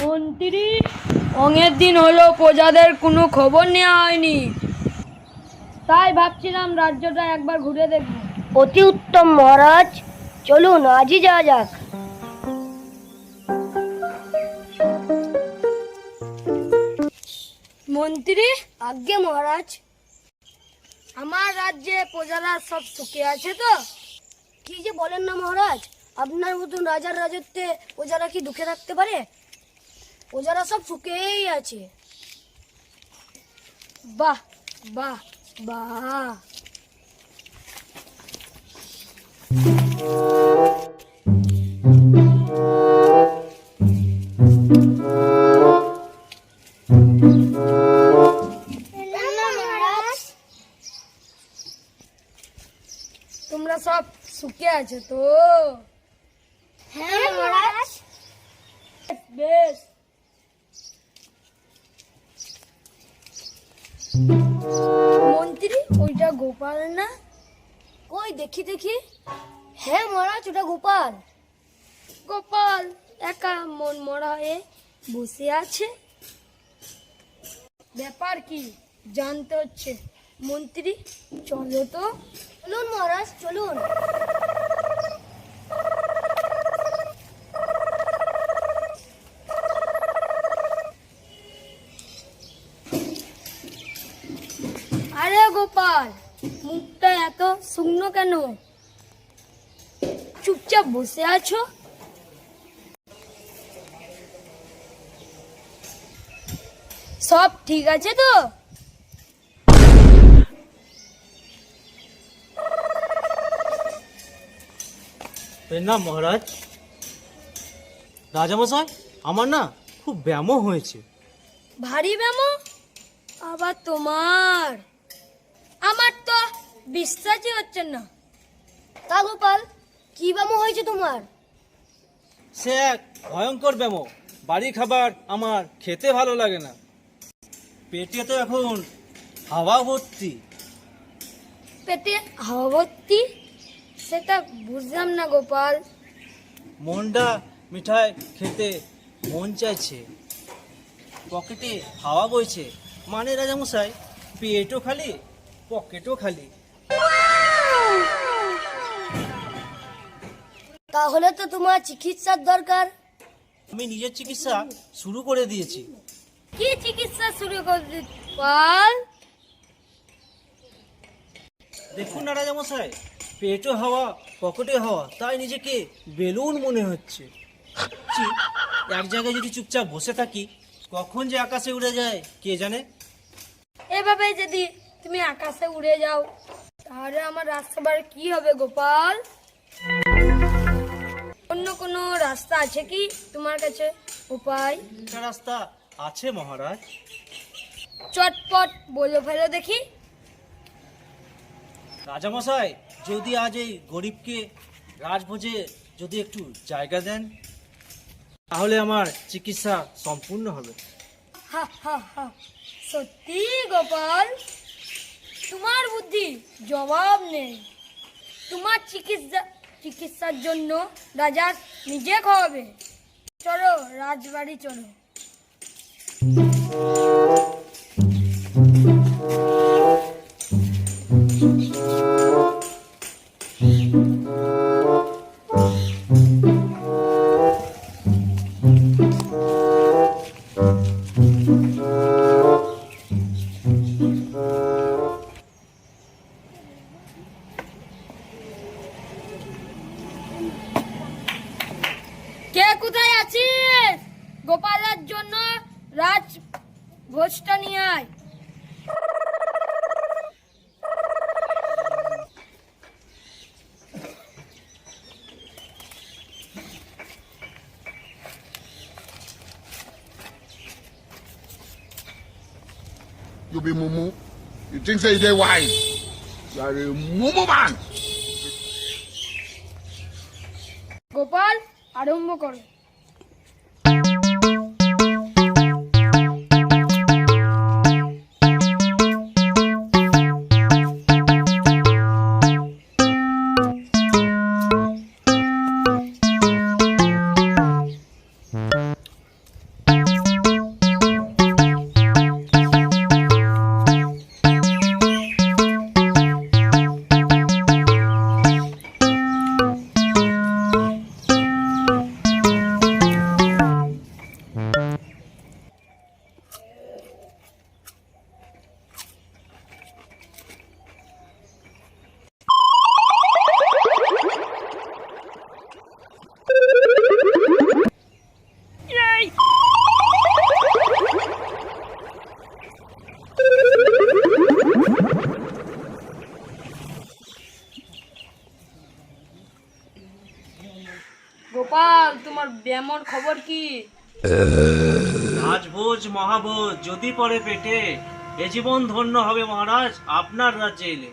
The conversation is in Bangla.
মন্ত্রী অনেক দিন হলো প্রজাদের কোনো খবর নেওয়া হয়নি। তাই ভাবছিলাম রাজ্যটা একবার ঘুরে দেখব। অতি উত্তম মহারাজ চলুন আজই যাওয়া যাক। মন্ত্রী? আজ্ঞে মহারাজ আমার রাজ্যে প্রজারা সব সুখে আছে তো? কি যে বলেন না মহারাজ, আপনার মতন রাজার রাজত্বে প্রজারা কি দুঃখে থাকতে পারে? প্রজারা সব সুখেই আছে। বাহ বাহ বাহ। তোমরা সব সুখে আছো তো? হ্যাঁ মহারাজ। বেশ। মন্ত্রী ওইটা গোপাল না? কই দেখি দেখি। হ্যাঁ মহারাজ ওটা গোপাল। গোপাল একা মন মরা হয়ে বসে আছে। ব্যাপার কি? জানতে হচ্ছে। মন্ত্রী চলো তো। চলুন মহারাজ, চলুন। আরে গোপাল, মুখটা এত শুকনো কেন? চুপচাপ বসে আছো? সব ঠিক আছে তো? প্রণাম মহারাজ রাজামশাই আমার না খুব ব্যায়ামও হয়েছে। ভারী ব্যামো? আবার তোমার? আমার তো বিশ্বাসই হচ্ছে না। তা গোপাল কি বামো হয়েছে তোমার? সে এক ভয়ঙ্কর ব্যামো। বাড়ি খাবার আমার খেতে ভালো লাগে না। পেটে তো এখন হাওয়া ভর্তি। পেটে হাওয়া ভর্তি? সেটা বুঝলাম না গোপাল। মনটা মিঠাই খেতে মন চাইছে। পকেটে হাওয়া বইছে। মানে রাজামশাই পেটও খালি পকেটও খালি। তাহলে তো তোমার চিকিৎসার দরকার। আমি নিজের চিকিৎসা শুরু করে দিয়েছি। কি চিকিৎসা শুরু করলি গোপাল? দেখুন না রাজামশাই পেটও হাওয়া পকেটে হাওয়া তাই নিজেকে বেলুন মনে হচ্ছে। এক জায়গায় যদি চুপচাপ বসে থাকি কখন যে আকাশে উড়ে যায় কে জানে? এভাবে যদি তুমি আকাশে উড়ে যাও। তাহলে আমার রাস্তাবার কি হবে গোপাল? অন্য কোনো রাস্তা আছে কি তোমার কাছে উপায় একটা রাস্তা আছে মহারাজ। চটপট বলে ফেলো দেখি। রাজামশাই যদি আজ এই গরিবকে রাজভোজে যদি একটু জায়গা দেন, তাহলে আমার চিকিৎসা সম্পূর্ণ হবে। সত্যি, গোপাল? তোমার বুদ্ধি জবাব নেই। তোমার চিকিৎসা, চিকিৎসার জন্য রাজা নিজে খাওয়াবে। চলো, রাজবাড়ি চলো। ভোজটা নিয়ে আয় You be mumu. You think say dey wise. You are a mumu man. Gopal আরম্ভ করো তোমার ব্যামর খবর কি? রাজভোজ, মহাভোজ, যদি পরে পেটে, এ জীবন ধন্য হবে মহারাজ, আপনার রাজ্যে এলে।